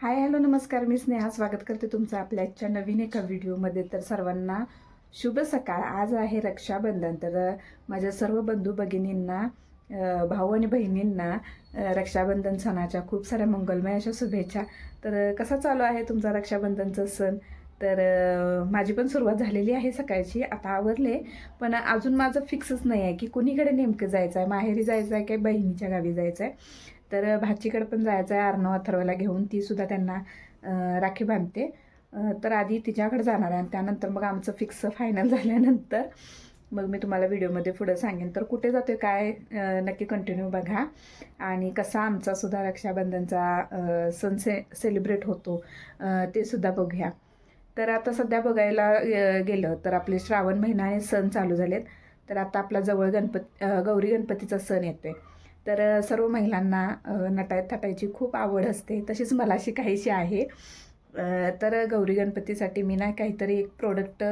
Hi hello नमस्कार. मी स्नेहा. स्वागत करते तुमचं आपल्या आजच्या नवीन एका व्हिडिओमध्ये. तर सर्वांना शुभ सकाळ. आज आहे रक्षाबंधन. तर माझ्या सर्व बंधू भगिनींना भाऊ आणि बहिणींना रक्षाबंधन सणाच्या खूप साऱ्या मंगलमय अशा शुभेच्छा. तर कसा चालू आहे तुमचा रक्षाबंधनचा सण? तर माझी पण सुरुवात झालेली आहे सकाळची. आता आवरले. पण अजून माझं फिक्सच नाही आहे की कुणीकडे नेमकं जायचं आहे माहेरी जायचं आहे काय? बहिणीच्या गावी जायचं आहे तर भाचीकडे पण जायचं आहे अर्णव अथर्वला घेऊन. ती सुद्धा त्यांना राखी बांधते. तर आधी तिच्याकडे जाणार आहे आणि त्यानंतर मग आमचं फिक्स फायनल झाल्यानंतर मग मी तुम्हाला व्हिडिओमध्ये पुढं सांगेन. तर कुठे जातो आहे काय नक्की कंटिन्यू बघा. आणि कसा आमचा सुद्धा रक्षाबंधनचा सण से सेलिब्रेट होतो ते सुद्धा बघूया. तर आता सध्या बघायला गेलं तर आपले श्रावण महिना आणि सण चालू झालेत. तर आता आपला जवळ गणपती गौरी गणपतीचा सण येतोय. तर सर्व महिलांना नटायत नटाय थाटायची खूप आवड असते. तशीच मला शिकायची आहे. तर गौरी गणपतीसाठी मी ना काहीतरी एक प्रोडक्ट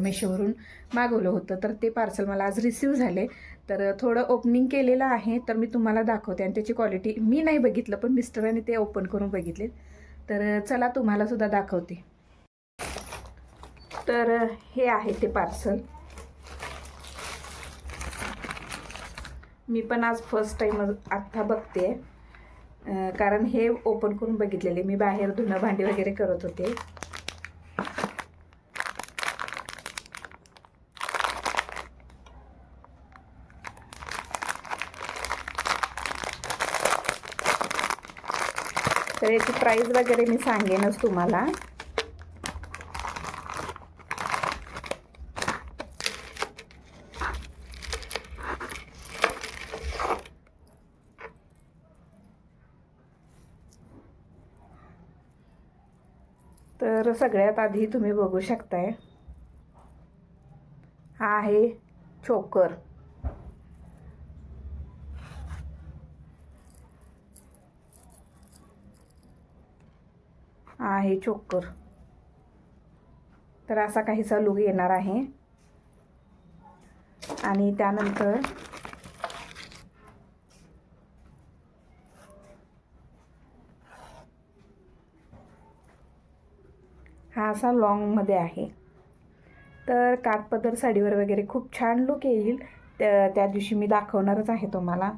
मेशोवरून मागवलं होतं. तर ते पार्सल मला आज रिसीव झाले. तर थोडं ओपनिंग केलेलं आहे. तर मी तुम्हाला दाखवते. आणि त्याची क्वालिटी मी नाही बघितलं पण मिस्टरांनी ते ओपन करून बघितले. तर चला तुम्हाला सुद्धा दाखवते. तर हे आहे ते पार्सल मी पण आज फर्स्ट टाईम आत्ता बघते. कारण हे ओपन करून बघितलेले. मी बाहेर धुणं भांडी वगैरे करत होते. तर याची प्राईस वगैरे मी सांगेनच तुम्हाला. तर सगळ्यात आधी तुम्ही बघू शकताय. हा आहे चोकर. हा आहे चोकर. तर असा काहीसा लुक येणार आहे. आणि त्यानंतर असा लॉंगमध्ये आहे. तर काठपदर साडीवर वगैरे खूप छान लुक येईल. त्या त्या दिवशी मी दाखवणारच आहे तुम्हाला.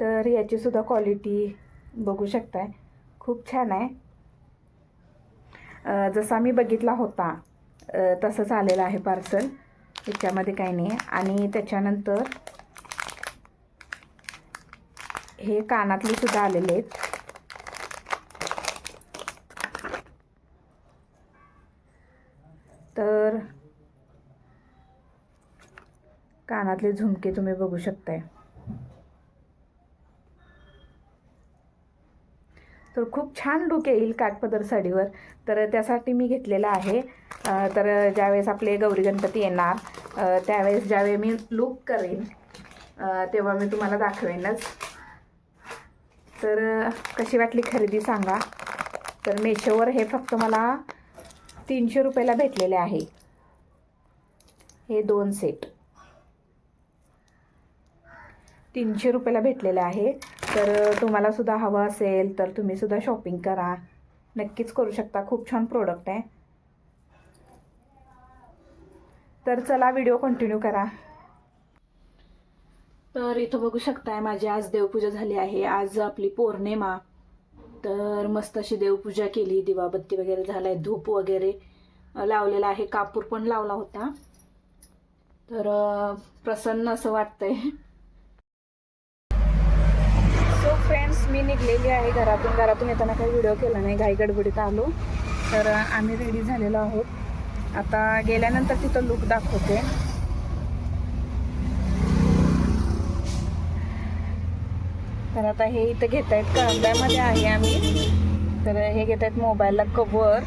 तर याचीसुद्धा क्वालिटी बघू शकताय. खूप छान आहे. जसा मी बघितला होता तसंच आलेलं आहे पार्सल त्याच्यामध्ये काही नाही. आणि त्याच्यानंतर हे कानातले सुद्धा आलेले आहेत. तर कानातले झुमके तुम्ही बघू शकताय. तर खूप छान लुक येईल काठपदर साडीवर. तर त्यासाठी मी घेतलेला आहे. तर ज्यावेळेस आपले गौरी गणपती येणार त्यावेळेस ज्यावेळी मी लुक करेन तेव्हा मी तुम्हाला दाखवेनच. तर कशी वाटली खरेदी सांगा. तर मेशोवर हे फक्त मला तीनशे रुपयाला भेटलेले आहे. हे दोन सेट तीनशे रुपयाला भेटलेले आहे. तर तुम्हाला सुद्धा हवं असेल तर तुम्ही सुद्धा शॉपिंग करा. नक्कीच करू शकता. खूप छान प्रोडक्ट आहे. तर चला व्हिडिओ कंटिन्यू करा. तर इथं बघू शकताय माझी आज देवपूजा झाली आहे. आज आपली पौर्णिमा. तर मस्त अशी देवपूजा केली दिवाबत्ती वगैरे झालाय धूप वगैरे लावलेला आहे. कापूर पण लावला होता. तर प्रसन्न असं वाटतंय. सो फ्रेंड्स मी निघलेली आहे घरातून. घरातून येताना काही व्हिडिओ केला नाही. घाई गडबडीत आलो. तर आम्ही रेडी झालेलो आहोत. आता गेल्यानंतर तिथं लुक दाखवते. तर आता हे इथं घेत आहेत कळंब्यामध्ये आहे आम्ही. तर हे घेत आहेत मोबाईलला कवर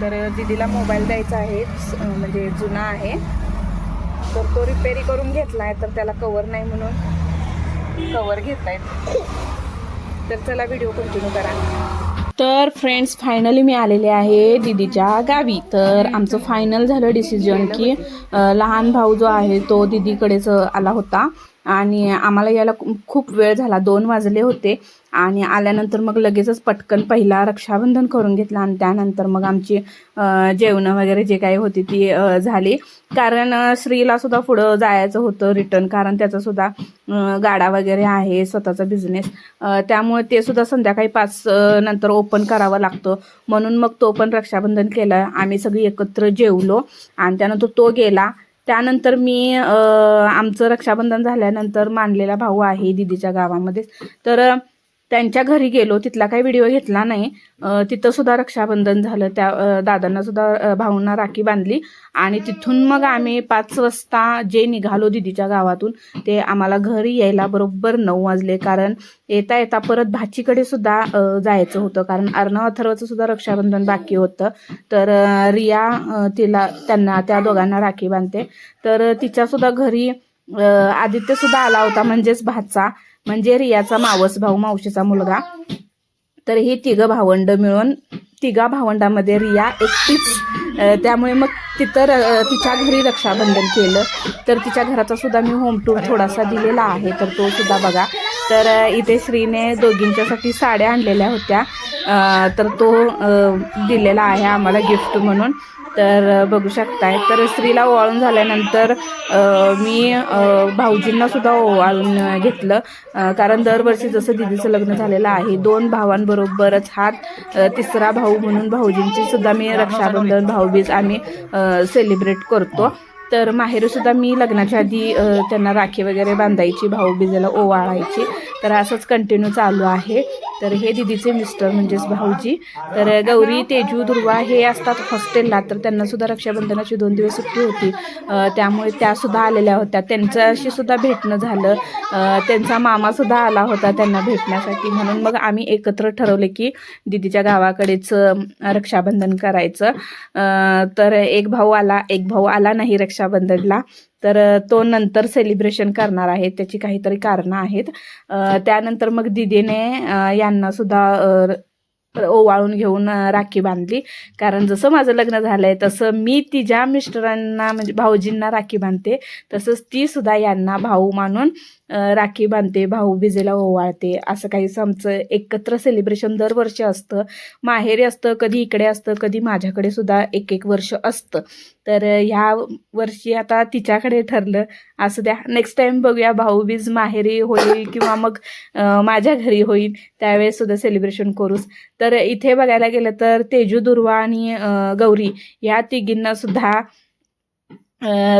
तर दिदीला मोबाईल द्यायचा आहे म्हणजे जुना आहे. तर तो रिपेरी करून घेतला आहे तर त्याला कवर नाही म्हणून कवर घेत आहेत तर चला व्हिडिओ कंटिन्यू करा. तर फ्रेंड्स फायनली मी आलेले आहे दीदीच्या गावी. तर आमचं फायनल झालं डिसिजन की लहान भाऊ जो आहे तो दीदीकडेच आला होता. आणि आम्हाला यायला खूप वेळ झाला. दोन वाजले होते आणि आल्यानंतर मग लगेचच पटकन पहिला रक्षाबंधन करून घेतलं आणि त्यानंतर मग आमची जेवणं वगैरे जे काही होती ती झाली. कारण श्रीला सुद्धा पुढं जायचं होतं रिटर्न कारण त्याचा सुद्धा गाडा वगैरे आहे स्वतःचा बिझनेस त्यामुळे ते सुद्धा संध्याकाळी पाच नंतर ओपन करावं लागतं. म्हणून मग तो पण रक्षाबंधन केलं. आम्ही सगळी एकत्र जेवलो आणि त्यानंतर तो गेला. त्यानंतर मी आमचं रक्षाबंधन झाल्यानंतर मानलेला भाऊ आहे दिदीच्या गावामध्ये. तर त्यांच्या घरी गेलो तिथला काही व्हिडिओ घेतला नाही. तिथं सुद्धा रक्षाबंधन झालं. त्या दादांना सुद्धा भाऊंना राखी बांधली. आणि तिथून मग आम्ही पाच वाजता जे निघालो दिदीच्या गावातून ते आम्हाला घरी यायला बरोबर नऊ वाजले. कारण येता येता परत भाचीकडे सुद्धा जायचं होतं. कारण अर्णव अथर्वचं सुद्धा रक्षाबंधन बाकी होतं. तर रिया तिला त्यांना त्या दोघांना राखी बांधते. तर तिच्या सुद्धा घरी आदित्य सुद्धा आला होता म्हणजेच भाचा. म्हणजे रियाचा मावस भाऊ मावशीचा मुलगा. तर ही तिघं भावंड मिळून तिघा भावंडामध्ये रिया एकटीच त्यामुळे मग तिथं र- तिच्या घरी रक्षाबंधन केलं. तर तिच्या घराचा सुद्धा मी होम टूर थोडासा दिलेला आहे तर तो सुद्धा बघा. तर इथे श्रीने दोघींच्यासाठी साड्या आणलेल्या होत्या. तर तो दिलेला आहे आम्हाला गिफ्ट म्हणून. तर बघू शकताय. तर स्त्रीला ओवाळून झाल्यानंतर मी भाऊजींनासुद्धा भाऊजींना सुद्धा ओवाळून घेतलं. कारण दरवर्षी जसं दिदीचं लग्न झालेलं आहे दोन भावांबरोबरच हा तिसरा भाऊ म्हणून भाऊजींची सुद्धा मी रक्षाबंधन भाऊबीज आम्ही सेलिब्रेट करतो. तर माहेरसुद्धा मी लग्नाच्या आधी त्यांना राखी वगैरे बांधायची भाऊबीजेला ओवाळायची. तर असंच कंटिन्यू चालू आहे. तर हे दिदीचे मिस्टर म्हणजेच भाऊजी. तर गौरी तेजू दुर्वा हे असतात हॉस्टेलला. तर त्यांनासुद्धा रक्षाबंधनाची दोन दिवस सुट्टी होती. त्यामुळे त्यासुद्धा आलेल्या होत्या. त्यांच्याशी सुद्धा भेटणं झालं. त्यांचा मामासुद्धा आला होता त्यांना भेटण्यासाठी. म्हणून मग आम्ही एकत्र ठरवले की दिदीच्या गावाकडेच रक्षाबंधन करायचं. तर एक भाऊ आला एक भाऊ आला नाही रक्षा रक्षाबंधनला तर तो नंतर सेलिब्रेशन करणार आहे. त्याची काहीतरी कारणं आहेत. त्यानंतर मग दिदीने यांनासुद्धा यांना सुद्धा ओवाळून घेऊन राखी बांधली. कारण जसं माझं लग्न झालंय तसं मी तिच्या मिस्टरांना म्हणजे भाऊजींना राखी बांधते. तसंच ती सुद्धा यांना भाऊ मानून राखी बांधते भाऊ बिजेला ओवाळते असं काहीच आमचं एकत्र सेलिब्रेशन दरवर्षी असतं. माहेरी असतं कधी इकडे असतं कधी माझ्याकडे सुद्धा एक एक वर्ष असतं. तर ह्या वर्षी आता तिच्याकडे ठरलं असं द्या. नेक्स्ट टाइम बघूया भाऊबीज माहेरी होईल किंवा मग माझ्या घरी होईल त्यावेळेस सुद्धा सेलिब्रेशन करूच. तर इथे बघायला गेलं तर तेजू दुर्वा आणि गौरी ह्या तिघींना सुद्धा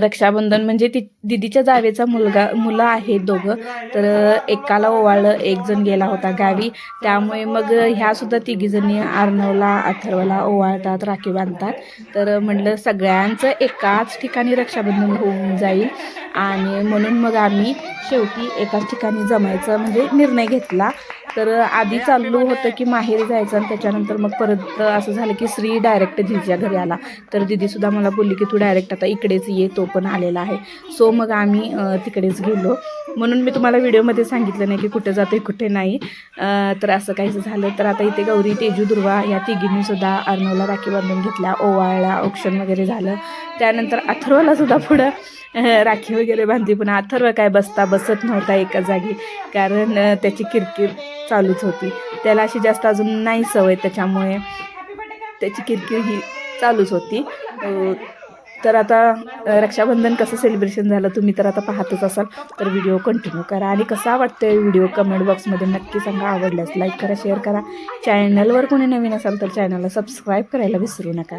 रक्षाबंधन म्हणजे ती दिदीच्या जावेचा मुलगा मुलं आहेत दोघं. तर एकाला ओवाळलं एक जण गेला होता गावी. त्यामुळे मग ह्या सुद्धा तिघीजणी अर्णवला अथर्वला ओवाळतात राखी बांधतात. तर म्हटलं सगळ्यांचं एकाच ठिकाणी रक्षाबंधन होऊन जाईल. आणि म्हणून मग आम्ही शेवटी एकाच ठिकाणी जमायचं म्हणजे निर्णय घेतला. तर आधी चाललो होतं की माहेरी जायचं आणि त्याच्यानंतर मग परत असं झालं की श्री डायरेक्ट दिदीच्या घरी आला. तर दिदीसुद्धा मला बोलली की तू डायरेक्ट आता इकडेच ये तो पण आलेला आहे. सो मग आम्ही तिकडेच गेलो. म्हणून मी तुम्हाला व्हिडिओमध्ये सांगितलं नाही की कुठे जाते कुठे नाही. तर असं काहीच झालं. तर आता इथे गौरी तेजू दुर्वा या तिघींनी सुद्धा अर्णवला राखी बांधून घेतल्या. ओवाळल्या औक्षण वगैरे झालं. त्यानंतर अथर्वला सुद्धा पुढं राखी वगैरे बांधली. पण अथर्व काय बसता बसत नव्हता एका जागी. कारण त्याची किरकिर चालूच होती. त्याला अशी जास्त अजून नाही सवय त्याच्यामुळे त्याची किरकिर ही चालूच होती. तर आता रक्षाबंधन कसं सेलिब्रेशन झालं तुम्ही तर आता पाहतच असाल. तर व्हिडिओ कंटिन्यू करा. आणि कसा वाटतोय व्हिडिओ कमेंट बॉक्समध्ये नक्की सांगा. आवडल्यास लाईक करा शेअर करा. चॅनलवर कोणी नवीन असाल तर चॅनलला सबस्क्राईब करायला विसरू नका.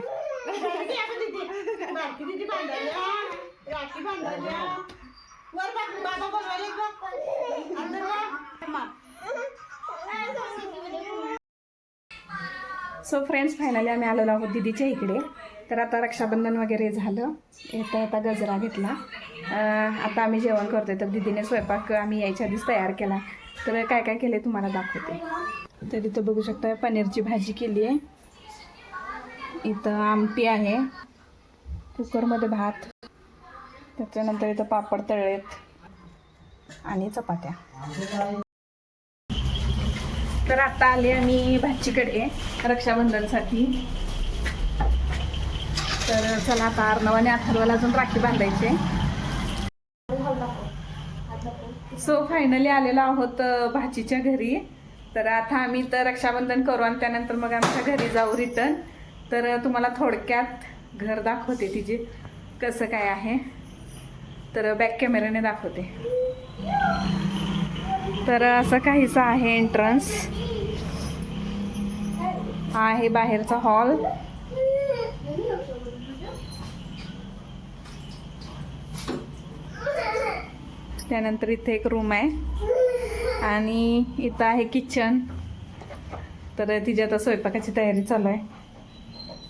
सो फ्रेंड्स फायनली आम्ही आलेलो आहोत दिदीच्या इकडे. तर आता रक्षाबंधन वगैरे झालं. येता येता गजरा घेतला. आता आम्ही जेवण करतोय. तर दिदीने स्वयंपाक आम्ही यायच्या आधीच तयार केला. तर काय काय केले तुम्हाला दाखवते. तर इथं बघू शकता पनीरची भाजी केली आहे. इथं आमटी आहे. कुकरमध्ये भात. त्याच्यानंतर इथं पापड तळलेत. आणि चपात्या. तर आता आले आम्ही भाजीकडे रक्षाबंधनसाठी. तर चला आता अर्णवाने अथर्वाला अजून राखी बांधायचे सो फायनली आलेलो आहोत भाचीच्या घरी. तर आता आम्ही तर रक्षाबंधन करू आणि त्यानंतर मग आमच्या घरी जाऊ रिटर्न तर तुम्हाला थोडक्यात घर दाखवते तिचे कसं काय आहे. तर बॅक कॅमेऱ्याने दाखवते. तर असं काहीसं आहे एंट्रन्स हा आहे बाहेरचा हॉल त्यानंतर इथे एक रूम आहे. आणि इथं आहे किचन तर तिची आता स्वयंपाकाची तयारी चालू आहे.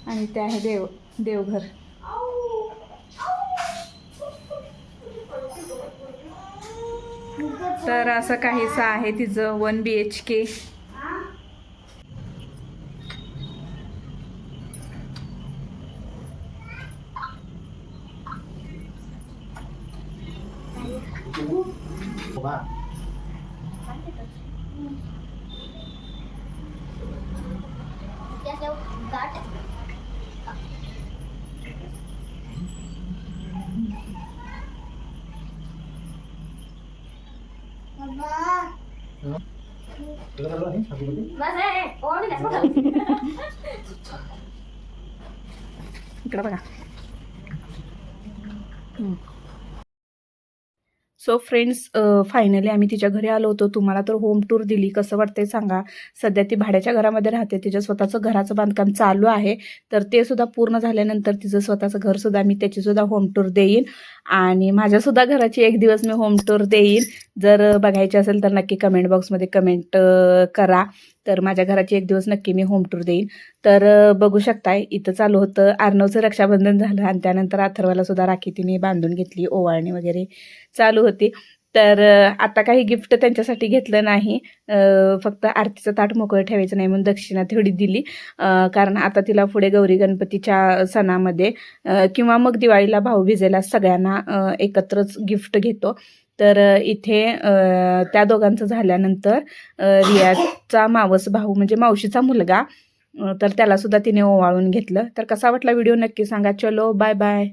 आणि ते आहे देव देवघर. तर असं काहीसं आहे तिचं वन बी एच के इकडे बघा सो फ्रेंड्स फायनली आम्ही तिच्या घरी आलो होतो. तुम्हाला तर होम टूर दिली. कसं वाटतंय सांगा? सध्या ती भाड्याच्या घरामध्ये राहते. तिच्या स्वतःचं घराचं बांधकाम चालू आहे. तर ते सुद्धा पूर्ण झाल्यानंतर तिचं स्वतःचं घरसुद्धा मी त्याचीसुद्धा होम टूर देईन. आणि माझ्यासुद्धा घराची एक दिवस मी होम टूर देईन. जर बघायची असेल तर नक्की कमेंट बॉक्समध्ये कमेंट करा. तर माझ्या घराची एक दिवस नक्की मी होम टूर देईन. तर बघू शकताय इथं चालू होतं. आर्नवचं रक्षाबंधन झालं आणि त्यानंतर अथर्वाला सुद्धा राखी तिने बांधून घेतली ओवाळणी वगैरे चालू होती. तर आता काही गिफ्ट त्यांच्यासाठी घेतलं नाही. फक्त आरतीचं ताट मोकळं ठेवायचं नाही म्हणून दक्षिणा थोडी दिली. कारण आता तिला पुढे गौरी गणपतीच्या सणामध्ये किंवा मग दिवाळीला भाऊ भिजेला सगळ्यांना एकत्रच गिफ्ट घेतो. तर इथे त्या दोघांचं झाल्यानंतर रियाचा मावस भाऊ म्हणजे मावशीचा मुलगा तर त्याला सुद्धा तिने ओवाळून घेतलं. तर कसा वाटला व्हिडिओ? नक्की सांगा. चलो बाय बाय